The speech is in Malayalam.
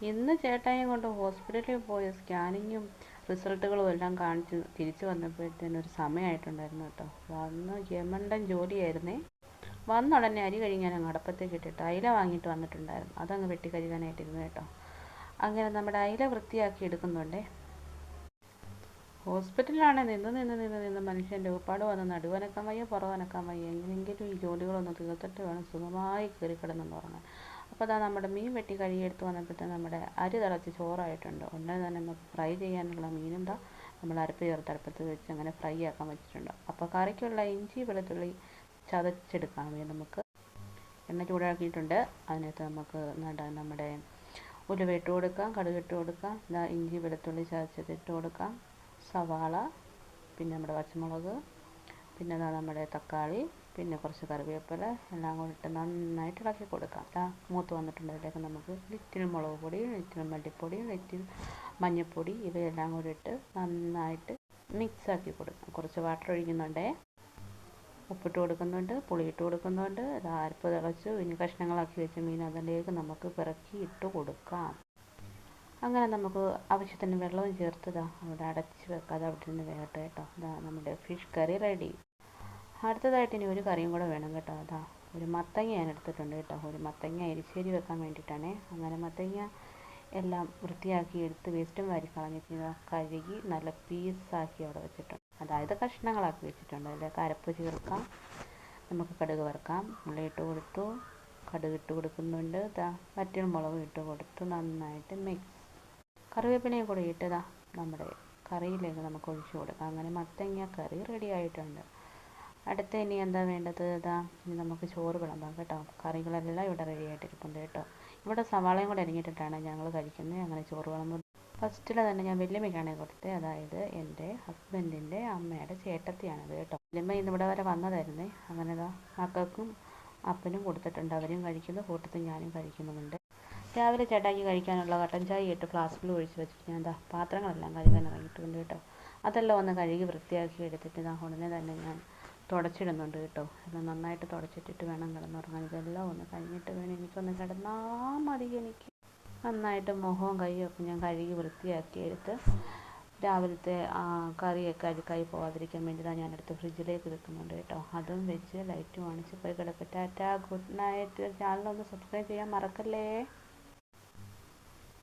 ഇന്ന് ചേട്ടായും കൊണ്ട് ഹോസ്പിറ്റലിൽ പോയ സ്കാനിങ്ങും റിസൾട്ടുകളും എല്ലാം കാണിച്ച് തിരിച്ചു വന്നപ്പോഴത്തേനും ഒരു സമയമായിട്ടുണ്ടായിരുന്നു കേട്ടോ. വന്ന് യമണ്ടൻ ജോലിയായിരുന്നേ. വന്ന ഉടനെ അരി കഴിഞ്ഞാൽ അങ്ങ് അടപ്പത്തേക്ക് ഇട്ടിട്ട് അയില വാങ്ങിയിട്ട് വന്നിട്ടുണ്ടായിരുന്നു. അതങ്ങ് വെട്ടി കഴുകാനായിട്ടിരുന്നു കേട്ടോ. അങ്ങനെ നമ്മുടെ അയില വൃത്തിയാക്കി എടുക്കുന്നുണ്ടേ. ഹോസ്പിറ്റലിലാണ് നിന്ന് നിന്ന് നിന്ന് നിന്ന് മനുഷ്യന്റെ ഉപ്പാട് വന്ന് നടുവനക്കാൻ വയ്യ പുറവനക്കാൻ വയ്യ. എങ്ങനെയെങ്കിലും ഈ ജോലികളൊന്ന് തീർത്തിട്ട് വേണം സുഖമായി കയറി കിടന്നെന്ന് ഉറങ്ങാൻ അപ്പോൾ അതാ നമ്മുടെ മീൻ വെട്ടി കഴുകിയെടുത്ത് വന്നപ്പോഴത്തേന് നമ്മുടെ അരി തിളച്ച് ചോറായിട്ടുണ്ട്. ഉടനെ തന്നെ നമുക്ക് ഫ്രൈ ചെയ്യാനുള്ള മീനും ദാ നമ്മൾ അരപ്പ് ചേർത്ത് അടുപ്പത്ത് വെച്ച് അങ്ങനെ ഫ്രൈ ആക്കാൻ വെച്ചിട്ടുണ്ട്. അപ്പോൾ കറിക്കുള്ള ഇഞ്ചി വെളുത്തുള്ളി ചതച്ചെടുക്കാൻ വേണ്ടി നമുക്ക് എണ്ണ ചൂടാക്കിയിട്ടുണ്ട്. അതിനകത്ത് നമുക്ക് നമ്മുടെ ഉലുവ ഇട്ട് കൊടുക്കാം കടുക് ഇട്ട് കൊടുക്കാം ഇതാ ഇഞ്ചി വെളുത്തുള്ളി ചതച്ചത് ഇട്ട് കൊടുക്കാം സവാള പിന്നെ നമ്മുടെ പച്ചമുളക് പിന്നെ നമ്മുടെ തക്കാളി പിന്നെ കുറച്ച് കറിവേപ്പില എല്ലാം കൂടി ഇട്ട് നന്നായിട്ട് ഇളക്കി കൊടുക്കാം. ദാ മൂത്ത് വന്നിട്ടുണ്ട് അതിലേക്ക് നമുക്ക് ലിറ്റിൽ മുളക് പൊടി ലിറ്റിൽ മല്ലിപ്പൊടി ലിറ്റിൽ മഞ്ഞൾപ്പൊടി ഇവയെല്ലാം കൂടി ഇട്ട് നന്നായിട്ട് മിക്സാക്കി കൊടുക്കാം. കുറച്ച് വാട്ടർ ഒഴിക്കുന്നുണ്ടേ. ഉപ്പിട്ട് കൊടുക്കുന്നുണ്ട് പുളി ഇട്ട് കൊടുക്കുന്നുണ്ട് അരപ്പ് തിളച്ചു. ഇനി കഷ്ണങ്ങളാക്കി വെച്ച മീൻ അതിലേക്ക് നമുക്ക് പിറക്കി ഇട്ട് കൊടുക്കാം. അങ്ങനെ നമുക്ക് ആവശ്യത്തിന് വെള്ളവും ചേർത്തതാ അവിടെ അടച്ച് വെക്കാതെ അവിടെ നിന്ന് വേകട്ടെ കേട്ടോ. ഇതാ നമ്മുടെ ഫിഷ് കറി റെഡി അടുത്തതായിട്ട് ഇനി ഒരു കറിയും കൂടെ വേണം കേട്ടോ. അതാ ഒരു മത്തങ്ങ ഞാൻ എടുത്തിട്ടുണ്ട് കേട്ടോ. ഒരു മത്തങ്ങ എരിശ്ശേരി വെക്കാൻ വേണ്ടിയിട്ടാണേ. അങ്ങനെ മത്തങ്ങ എല്ലാം വൃത്തിയാക്കി എടുത്ത് വേസ്റ്റും വാരി കളഞ്ഞിട്ട് കഴുകി നല്ല പീസാക്കി അവിടെ വെച്ചിട്ടുണ്ട്. അതായത് കഷ്ണങ്ങളാക്കി വെച്ചിട്ടുണ്ട്. അതിലേക്ക് അരപ്പ് ചേർക്കാം. നമുക്ക് കടുക് വറുക്കാം. ഉള്ളിയിട്ട് കൊടുത്തു. കടുക് ഇട്ട് കൊടുക്കുന്നുണ്ട്. ഇതാ വറ്റൽ മുളക് ഇട്ട് കൊടുത്ത്. നന്നായിട്ട് മിക്സ് കറിവേപ്പിലയും കൂടെ ഇട്ടതാ നമ്മുടെ കറിയിലേക്ക് നമുക്ക് ഒഴിച്ചു കൊടുക്കാം. അങ്ങനെ മത്തങ്ങ കറി റെഡി ആയിട്ടുണ്ട്. അടുത്ത ഇനി എന്താ വേണ്ടത്? ഇതാ ഇനി നമുക്ക് ചോറ് വിളമ്പാം കേട്ടോ. കറികളെല്ലാം ഇവിടെ റെഡി ആയിട്ടിരിപ്പുണ്ട് കേട്ടോ. ഇവിടെ സവാളയും കൂടെ അരിഞ്ഞിട്ടിട്ടാണ് ഞങ്ങൾ കഴിക്കുന്നത്. അങ്ങനെ ചോറ് വിളമ്പും. ഫസ്റ്റിൽ തന്നെ ഞാൻ വല്യമ്മയ്ക്കാണ് കൊടുത്തത്. അതായത് എന്റെ ഹസ്ബൻഡിന്റെ അമ്മയുടെ ചേട്ടത്തിയാണത് കേട്ടോ. വല്യമ്മ ഇന്ന് ഇവിടെ വരെ വന്നതായിരുന്നേ. അങ്ങനെ ഇതാ മക്കൾക്കും അപ്പനും കൊടുത്തിട്ടുണ്ട്. അവരും കഴിക്കുന്നു. കൂട്ടത്തിൽ ഞാനും കഴിക്കുന്നുമുണ്ട്. രാവിലെ ചേട്ടാക്കി കഴിക്കാനുള്ള കട്ടൻ ചായ ഇട്ട് ഫ്ലാസ്കിൽ ഒഴിച്ച് വെച്ചിട്ട് ഞാൻ എന്താ പാത്രങ്ങളെല്ലാം കഴുകാൻ ഇറങ്ങിയിട്ടുണ്ട് കേട്ടോ. അതെല്ലാം ഒന്ന് കഴുകി വൃത്തിയാക്കി എടുത്തിട്ട് ഇതാ ഉടനെ തന്നെ ഞാൻ തുടച്ചിടുന്നുണ്ട് കേട്ടോ. എല്ലാം നന്നായിട്ട് തുടച്ചിട്ടിട്ട് വേണം കിടന്നുറങ്ങാൻ. ഇതെല്ലാം ഒന്ന് കഴിഞ്ഞിട്ട് വേണം എനിക്കൊന്ന് കിടന്നാൽ മതി എനിക്ക്. നന്നായിട്ട് മുഖവും കൈയും ഒക്കെ ഞാൻ കഴുകി വൃത്തിയാക്കി എടുത്ത് രാവിലത്തെ കറിയൊക്കെ അഴുക്കായി പോവാതിരിക്കാൻ വേണ്ടിയിട്ടാണ് ഞാനെടുത്ത് ഫ്രിഡ്ജിലേക്ക് വെക്കുന്നുണ്ട് കേട്ടോ. അതും വെച്ച് ലൈറ്റും ഓണിച്ച് പോയി കിടക്കട്ടെ. Tata good night. ചാനലൊന്ന് സബ്സ്ക്രൈബ് ചെയ്യാൻ മറക്കല്ലേ?